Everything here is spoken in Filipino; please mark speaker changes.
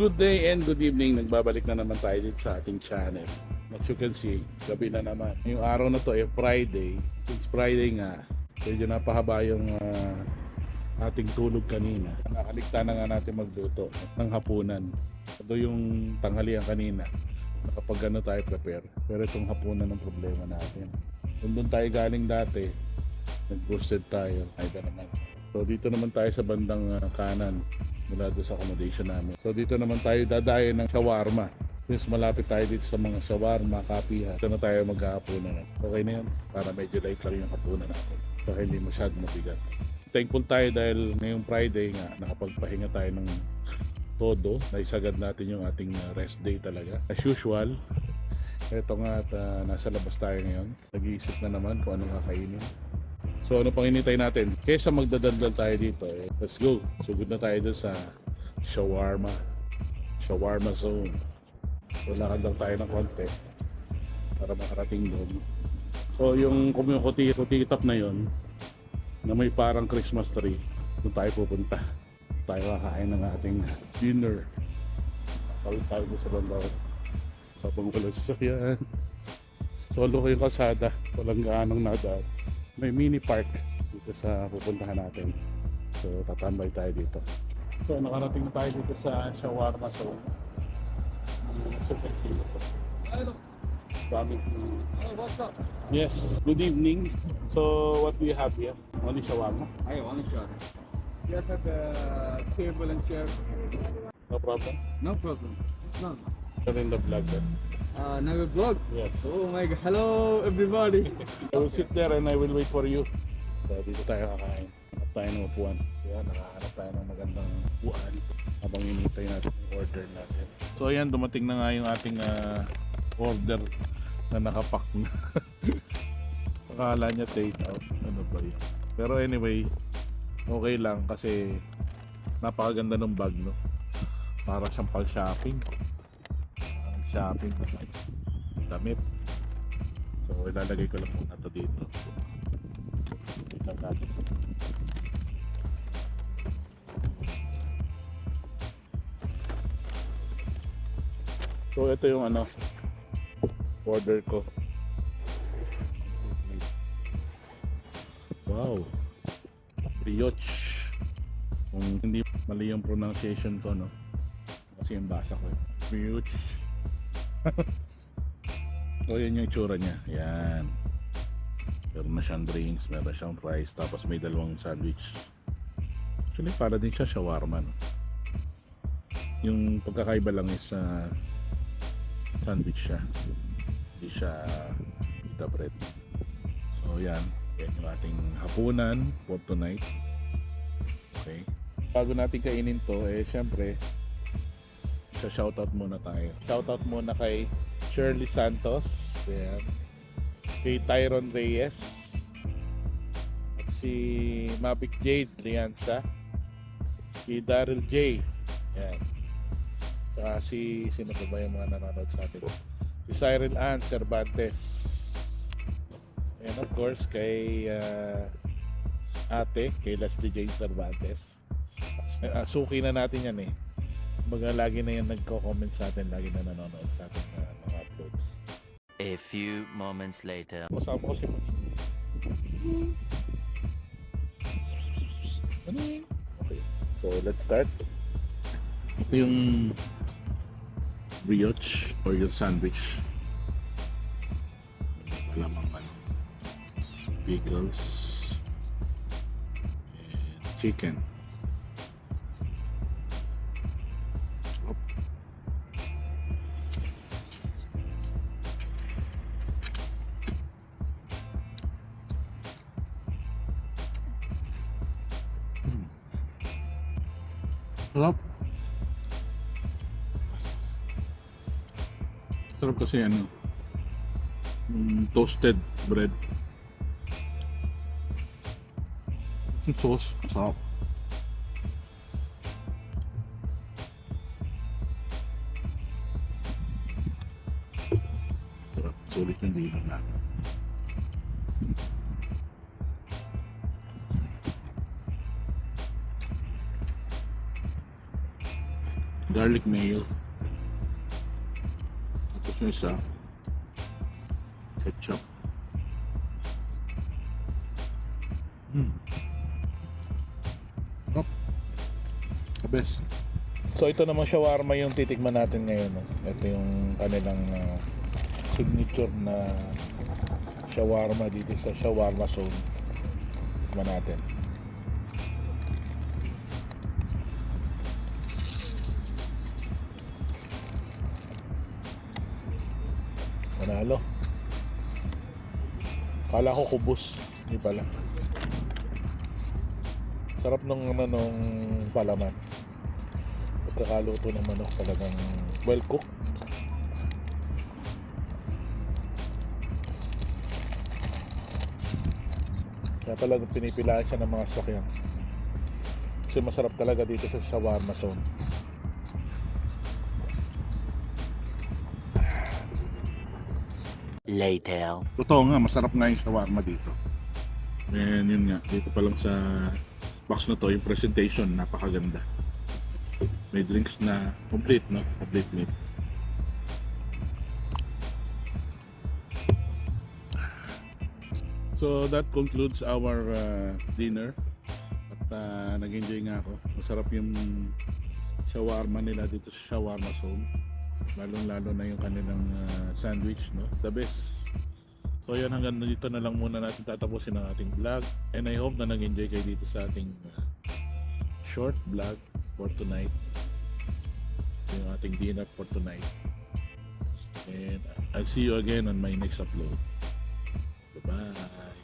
Speaker 1: Good day and good evening. Nagbabalik na naman tayo dito sa ating channel. As you can see, gabi na naman. Yung araw na to ay Friday. Since Friday nga, medyo napahaba yung ah, ating tulog kanina. Nakaligta na nga natin magluto ng hapunan. Ito yung tanghalian kanina. Nakapag ano tayo prepare. Pero itong hapunan ng problema natin. Kung doon tayo galing dati, nag-boosted tayo. Ay ba naman. So dito naman tayo sa bandang ah, kanan mula doon sa accommodation namin. So dito naman tayo dadayo ng shawarma. Since malapit tayo dito sa mga shawarma, kapihan, dito na tayo maghahapunan. Okay na yun? Para medyo light lang yung hapunan natin. So hindi masyado mabigat. Thankful tayo dahil ngayong Friday nga, nakapagpahinga tayo ng todo. Naisagad natin yung ating uh, rest day talaga. As usual, eto nga at uh, nasa labas tayo ngayon. Nag-iisip na naman kung anong kakainin. So ano pang hinintay natin? Kesa magdadaldal tayo dito, eh, let's go. Sugod na tayo dun sa shawarma. Shawarma zone. So lakad lang tayo ng konti para makarating doon. So yung kumukuti top na yon na may parang Christmas tree, doon tayo pupunta. Tayo kakain ng ating dinner. Kawin tayo sa banda. Habang walang sasakyan. Solo ko yung kalsada. Walang gaanong nadaan may mini park dito sa pupuntahan natin. So, tatambay tayo dito. So, nakarating na tayo dito sa shawarma zone. So, kasi ito. Dami.
Speaker 2: Hey, what's up?
Speaker 1: Yes. Good evening. So, what do you have here? Only shawarma?
Speaker 2: Hey, one shot. You have a table and chair.
Speaker 1: No problem?
Speaker 2: No problem. It's not.
Speaker 1: You're in the vlog then.
Speaker 2: Uh, now your vlog.
Speaker 1: Yes.
Speaker 2: Oh my god. Hello, everybody.
Speaker 1: I will sit there and I will wait for you. So, dito tayo kakain. Hanap tayo ng upuan. Kaya nakahanap tayo ng magandang upuan habang inintay natin yung order natin. So, ayan, dumating na nga yung ating ah, order na nakapak na. Akala niya take out. Ano ba yun? Pero anyway, okay lang kasi napakaganda ng bag, no? Para siyang pag-shopping. Shopping na damit. So, ilalagay ko lang muna to dito. Tingnan natin. So, ito yung ano, order ko. Wow. Brioche. Kung hindi mali yung pronunciation ko, no? Kasi yung basa ko. eh. Brioche. So, yun yung itsura niya. Yan. Meron na siyang drinks, meron siyang rice, tapos may dalawang sandwich. Actually, para din siya shawarma. No? Yung pagkakaiba lang is uh, sandwich siya. Hindi siya pita bread. So, yan. Yan yung ating hapunan for tonight. Okay. Bago natin kainin to, eh, syempre, shoutout muna tayo. Shoutout muna kay Shirley Santos, ayan. kay Tyron Reyes, at si Mavic Jade Lianza, si Daryl J, ayan. Saka si, sino pa ba yung mga nanonood sa atin? Si Cyril Ann Cervantes. And of course, kay ah, ate, kay Leslie Jane Cervantes. Uh, suki na natin yan eh. Kumbaga lagi na yan nagko-comment sa atin, lagi na nanonood sa atin na mga uploads.
Speaker 3: A few moments later.
Speaker 1: Kasama ko si Maning. Maning! Okay, so let's start. Ito yung brioche or yung sandwich. Lamang ano. Pickles. And chicken. Sarap. Sarap kasi ano, mm, toasted bread. Yung sauce, masarap. Sarap. Sulit yung dinner natin. Garlic mayo. Tapos yung isa, ketchup. Hmm. Sarap. The best. So ito naman shawarma yung titikman natin ngayon. Ito yung kanilang ah, signature na shawarma dito sa shawarma zone. Tikman natin. Manalo. Kala ko kubos. Hindi pala. Sarap nung ano nung palaman. Pagkakaluto ng manok talagang well cooked. Kaya talagang pinipilaan siya ng mga sakyan. Kasi masarap talaga dito sa shawarma zone.
Speaker 3: Later.
Speaker 1: Totoo nga, masarap nga yung shawarma dito. And yun nga, dito pa lang sa box na to, yung presentation, napakaganda. May drinks na complete, no? Complete meal. So that concludes our uh, dinner. At uh, nag-enjoy nga ako. Masarap yung shawarma nila dito sa Shawarma Zone. Lalong-lalo na yung kanilang uh, sandwich, no? The best. So yan hanggang dito na lang muna natin tatapusin ang ating vlog. And I hope na nag-enjoy kayo dito sa ating uh, short vlog for tonight. Yung ating dinner for tonight. And I'll see you again on my next upload. Bye-bye.